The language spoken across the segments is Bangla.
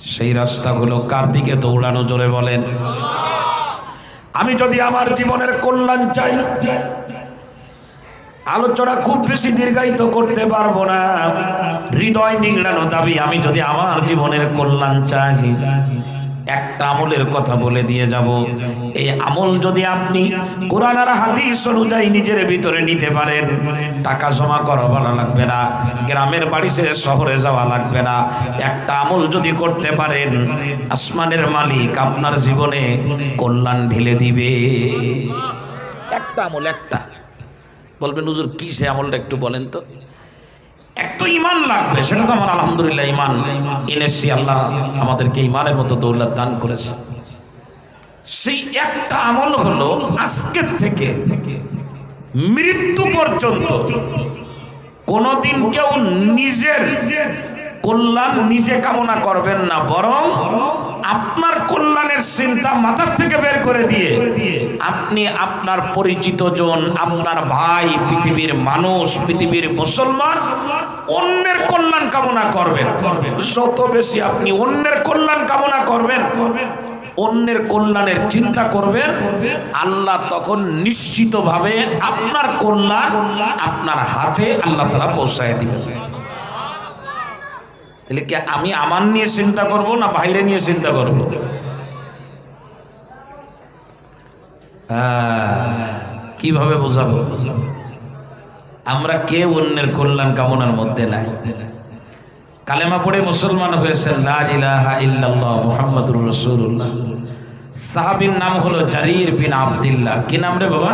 সেই রাস্তাগুলো কার দিকে দৌড়ানো জোরে বলেন? আমি যদি আমার জীবনের কল্যাণ চাই, আলোচনা খুব বেশি দীর্ঘায়িত করতে পারব না। হৃদয় নিংড়ানো দাবি আমি যদি আমার জীবনের কল্যাণ চাই। একটা আমলের কথা বলে দিয়ে যাব। এই আমল যদি আপনি কোরআন আর হাদিস অনুযায়ী নিজের ভিতরে নিতে পারেন, টাকা জমা করা লাগবে না, গ্রামের বাড়ি ছেড়ে শহরে যাওয়া লাগবে না। একটা আমল যদি করতে পারেন, আসমানের মালিক আপনার জীবনে কল্যাণ ঢেলে দিবে। একটা আমল, একটা। বলবেন, হুজুর কি সে আমলটা একটু বলেন তো? এক তো ইমান লাগবে সেটা তো আমার আলহামদুলিল্লাহ ইমান এনেছি আল্লাহ আমাদেরকে ইমানের মতো দৌলত দান করেছে। সেই একটা আমল হলো আজকের থেকে মৃত্যু পর্যন্ত। কোনোদিন কেউ নিজের কল্যাণ নিজে কামনা করবেন না বরং আপনার কল্যাণের চিন্তা মাথার থেকে বের করে দিয়ে আপনি আপনার পরিচিত জন আপনার ভাই পৃথিবীর মানুষ পৃথিবীর মুসলমান অন্যের কল্যাণ কামনা করবেন। যত বেশি আপনি অন্যের কল্যাণ কামনা করবেন অন্যের কল্যাণের চিন্তা করবেন আল্লাহ তখন নিশ্চিতভাবে আপনার কল্যাণ আপনার হাতে আল্লাহ তালা পৌঁছায় দিবেন। তাহলে কি আমি আমার নিয়ে চিন্তা করব না বাইরে নিয়ে চিন্তা করব? হ্যাঁ, কীভাবে বোঝাবো? আমরা কে অন্যের কল্যাণ কামনার মধ্যে নাই। কালেমা পড়ে মুসলমান হয়েছেন মুহাম্মাদুর সাহাবীর নাম হলো জারির বিন আব্দুল্লাহ। কি নাম রে বাবা?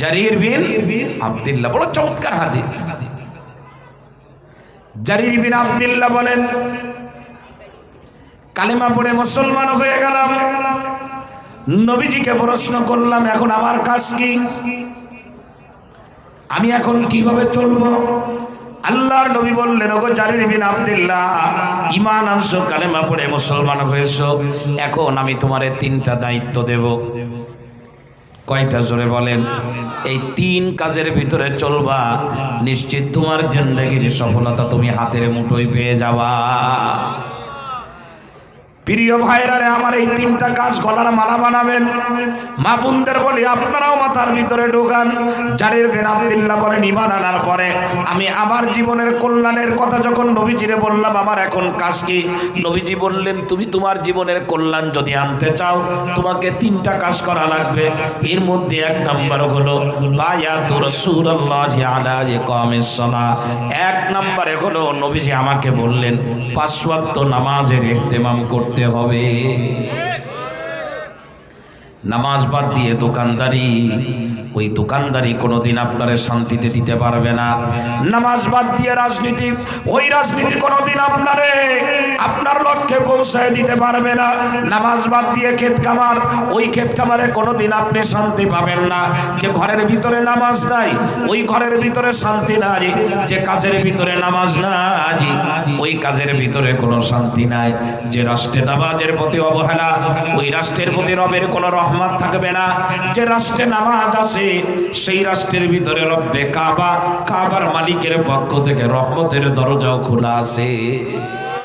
জারির বিন আব্দুল্লাহ। বড় চমৎকার হাদিস হাদিস। জারির বিন আব্দুল্লাহ বলেন। কালেমা পড়ে মুসলমান হয়ে গেলাম। নবীজিকে প্রশ্ন করলাম, এখন আমার কাজ কি? আমি এখন কীভাবে চলবো? আল্লাহর নবী বললেন, ওগো জারির বিন আবদুল্লাহ ইমান আনছো, কালেমা পড়ে মুসলমান হয়েছো। এখন আমি তোমারে তিনটা দায়িত্ব দেব। কয়টা জোরে বলেন? এই তিন কাজের ভিতরে চলবা। নিশ্চিত তোমার জিন্দগির সফলতা তুমি হাতের মুঠোয় পেয়ে যাবা। প্রিয় ভাইরারে, আমার এই তিনটা কাজ গলার মালা বানাবেন। মা বোনদের বলি, আপনারাও মাথার ভিতরে ঢোকান। জারির বেন আব্দুল্লাহ বলেন ইমান আনার পরে আমি আমার জীবনের কল্যাণের কথা যখন নবীজিরে বললাম, আমার এখন কাজ কি? নবীজি বললেন, তুমি তোমার জীবনের কল্যাণ যদি আনতে চাও, তোমাকে তিনটা কাজ করা লাগবে। এর মধ্যে এক নাম্বার হলো এক নম্বরে হলো, নবীজি আমাকে বললেন ওয়াক্ত নামাজের ইহতেমাম করতে হবে। নামাজ বাদ দিয়ে দোকানদারি ওই দোকানদারি কোনোদিন আপনার শান্তিতে দিতে পারবে না। নামাজ বাদ দিয়ে রাজনীতি, ওই রাজনীতি কোনোদিন আপনারে, আপনার লক্ষ্যে পৌঁছায় দিতে পারবে না। নামাজ বাদ দিয়ে ক্ষেত কামার ওই ক্ষেত কামারে কোনোদিন আপনি শান্তি পাবেন না। যে ঘরের ভিতরে নামাজ নাই, ওই ঘরের ভিতরে শান্তি নাই। যে কাজের ভিতরে নামাজ নাই, ওই কাজের ভিতরে কোনো শান্তি নাই। যে রাষ্ট্রে নামাজের প্রতি অবহেলা, ওই রাষ্ট্রের প্রতি রবের কোনো রহমত থাকবে না। যে রাষ্ট্রে নামাজ আছে সেই রাষ্ট্রের ভিতরে রব্বে কাবা কাবার মালিকের পক্ষ থেকে রহমতের দরজাও খোলা আছে।